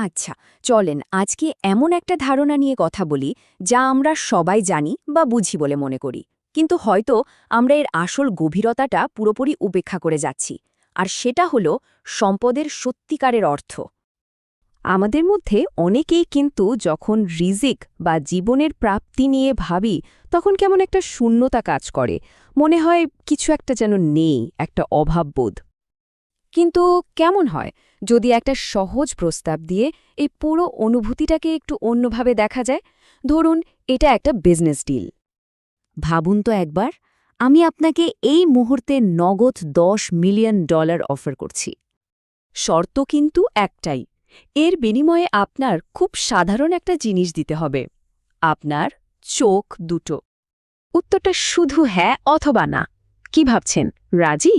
আচ্ছা চলেন আজকে এমন একটা ধারণা নিয়ে কথা বলি যা আমরা সবাই জানি বা বুঝি বলে মনে করি। কিন্তু হয়তো আমরা এর আসল গভীরতাটা পুরোপুরি উপেক্ষা করে যাচ্ছি। আর সেটা হলো সম্পদের সত্যিকারের অর্থ। আমাদের মধ্যে অনেকেই কিন্তু যখন রিজিক বা জীবনের প্রাপ্তি নিয়ে ভাবি, তখন কেমন একটা শূন্যতা কাজ করে। মনে হয় কিছু একটা যেন নেই, একটা অভাববোধ। কিন্তু কেমন হয়? যদি একটা সহজ প্রস্তাব দিয়ে এই পুরো অনুভূতিটাকে একটু অন্যভাবে দেখা যায়, ধরুন এটা একটা বিজনেস ডিল ভাবুন তো একবার, আমি আপনাকে এই মুহূর্তে নগদ দশ মিলিয়ন ডলার অফার করছি। শর্ত কিন্তু একটাই, এর বিনিময়ে আপনার খুব সাধারণ একটা জিনিস দিতে হবে, আপনার চোখ দুটো। উত্তরটা শুধু হ্যাঁ অথবা না, কি ভাবছেন, রাজি?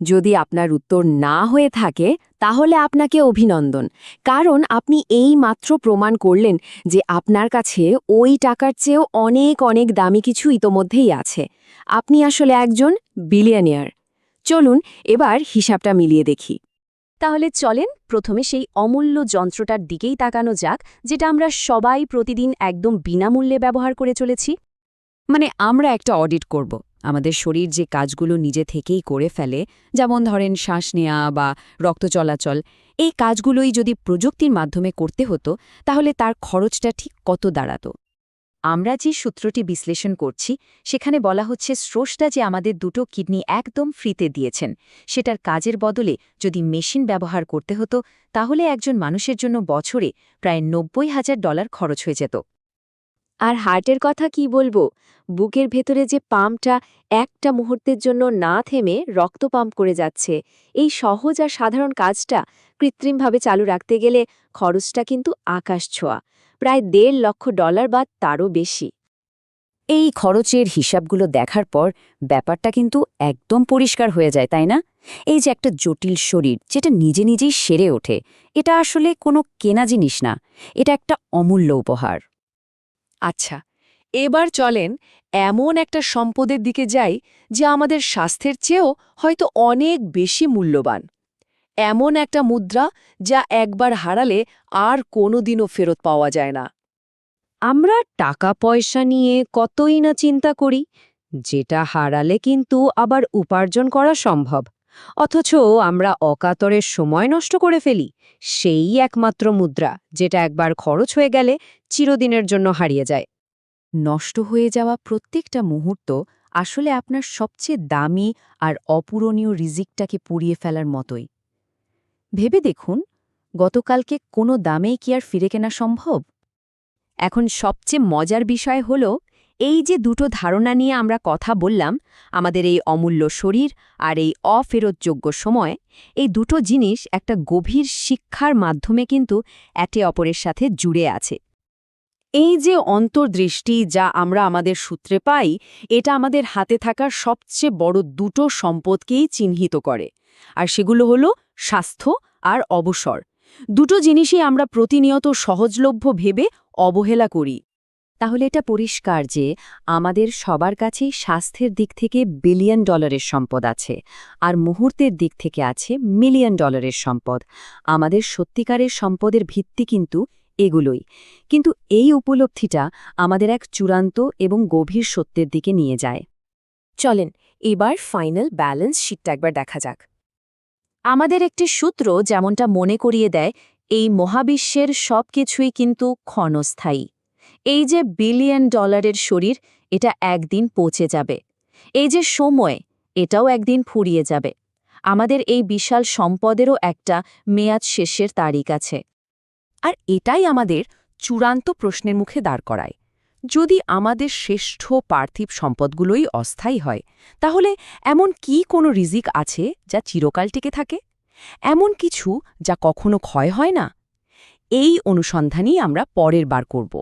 যদি আপনার উত্তর না হয়ে থাকে, তাহলে আপনাকে অভিনন্দন। কারণ আপনি এই মাত্র প্রমাণ করলেন যে আপনার কাছে ওই টাকার চেয়েও অনেক অনেক দামি কিছু ইতোমধ্যেই আছে। আপনি আসলে একজন বিলিয়নিয়ার চলুন এবার হিসাবটা মিলিয়ে দেখি। তাহলে চলেন প্রথমে সেই অমূল্য যন্ত্রটার দিকেই তাকানো যাক, যেটা আমরা সবাই প্রতিদিন একদম বিনামূল্যে ব্যবহার করে চলেছি। মানে আমরা একটা অডিট করব। আমাদের শরীর যে কাজগুলো নিজে থেকেই করে ফেলে, যেমন ধরেন শ্বাস নেওয়া বা রক্ত চলাচল, এই কাজগুলোই যদি প্রযুক্তির মাধ্যমে করতে হতো, তাহলে তার খরচটা ঠিক কত দাঁড়াত? আমরা যে সূত্রটি বিশ্লেষণ করছি, সেখানে বলা হচ্ছে স্রষ্টা যে আমাদের দুটো কিডনি একদম ফ্রিতে দিয়েছেন, সেটার কাজের বদলে যদি মেশিন ব্যবহার করতে হতো, তাহলে একজন মানুষের জন্য বছরে প্রায় নব্বই হাজার ডলার খরচ হয়ে যেত। আর হার্টের কথা কি বলব? বুকের ভেতরে যে পাম্পটা একটা মুহূর্তের জন্য না থেমে রক্ত পাম্প করে যাচ্ছে, এই সহজ আর সাধারণ কাজটা কৃত্রিমভাবে চালু রাখতে গেলে খরচটা কিন্তু আকাশ ছোঁয়া, প্রায় দেড় লক্ষ ডলার বা তারও বেশি। এই খরচের হিসাবগুলো দেখার পর ব্যাপারটা কিন্তু একদম পরিষ্কার হয়ে যায়, তাই না? এই যে একটা জটিল শরীর, যেটা নিজে নিজেই সেরে ওঠে, এটা আসলে কোনো কেনা জিনিস না, এটা একটা অমূল্য উপহার। আচ্ছা এবার চলেন এমন একটা সম্পদের দিকে যাই যা আমাদের স্বাস্থ্যের চেয়েও হয়তো অনেক বেশি মূল্যবান। এমন একটা মুদ্রা যা একবার হারালে আর কোনোদিনও ফেরত পাওয়া যায় না। আমরা টাকা পয়সা নিয়ে কতই না চিন্তা করি, যেটা হারালে কিন্তু আবার উপার্জন করা সম্ভব। অথচ আমরা অকাতরের সময় নষ্ট করে ফেলি, সেই একমাত্র মুদ্রা যেটা একবার খরচ হয়ে গেলে চিরদিনের জন্য হারিয়ে যায়। নষ্ট হয়ে যাওয়া প্রত্যেকটা মুহূর্ত আসলে আপনার সবচেয়ে দামি আর অপূরণীয় রিজিকটাকে পুড়িয়ে ফেলার মতোই। ভেবে দেখুন, গতকালকে কোনো দামেই কি আর ফিরে কেনা সম্ভব? এখন সবচেয়ে মজার বিষয় হল এই যে দুটো ধারণা নিয়ে আমরা কথা বললাম, আমাদের এই অমূল্য শরীর আর এই অফেরতযোগ্য সময়, এই দুটো জিনিস একটা গভীর শিক্ষার মাধ্যমে কিন্তু একে অপরের সাথে জুড়ে আছে। এই যে অন্তর্দৃষ্টি যা আমরা আমাদের সূত্রে পাই, এটা আমাদের হাতে থাকা সবচেয়ে বড় দুটো সম্পদকেই চিহ্নিত করে, আর সেগুলো হলো স্বাস্থ্য আর অবসর। দুটো জিনিসই আমরা প্রতিনিয়ত সহজলভ্য ভেবে অবহেলা করি। তাহলে এটা পরিষ্কার যে আমাদের সবার কাছেই স্বাস্থ্যের দিক থেকে বিলিয়ন ডলারের সম্পদ আছে, আর মুহূর্তের দিক থেকে আছে মিলিয়ন ডলারের সম্পদ। আমাদের সত্যিকারের সম্পদের ভিত্তি কিন্তু এগুলোই। কিন্তু এই উপলব্ধিটা আমাদের এক চূড়ান্ত এবং গভীর সত্যের দিকে নিয়ে যায়। চলেন এবার ফাইনাল ব্যালেন্স শিটটা একবার দেখা যাক। আমাদের একটি সূত্র যেমনটা মনে করিয়ে দেয়, এই মহাবিশ্বের সব কিছুই কিন্তু ক্ষণস্থায়ী। এই যে বিলিয়ন ডলারের শরীর, এটা একদিন পচে যাবে। এই যে সময়, এটাও একদিন ফুরিয়ে যাবে। আমাদের এই বিশাল সম্পদেরও একটা মেয়াদ শেষের তারিখ আছে। আর এটাই আমাদের চূড়ান্ত প্রশ্নের মুখে দাঁড় করায়। যদি আমাদের শ্রেষ্ঠ পার্থিব সম্পদগুলোই অস্থায়ী হয়, তাহলে এমন কি কোনো রিজিক আছে যা চিরকাল টিকে থাকে? এমন কিছু যা কখনো ক্ষয় হয় না? এই অনুসন্ধানই আমরা পরের বার করব।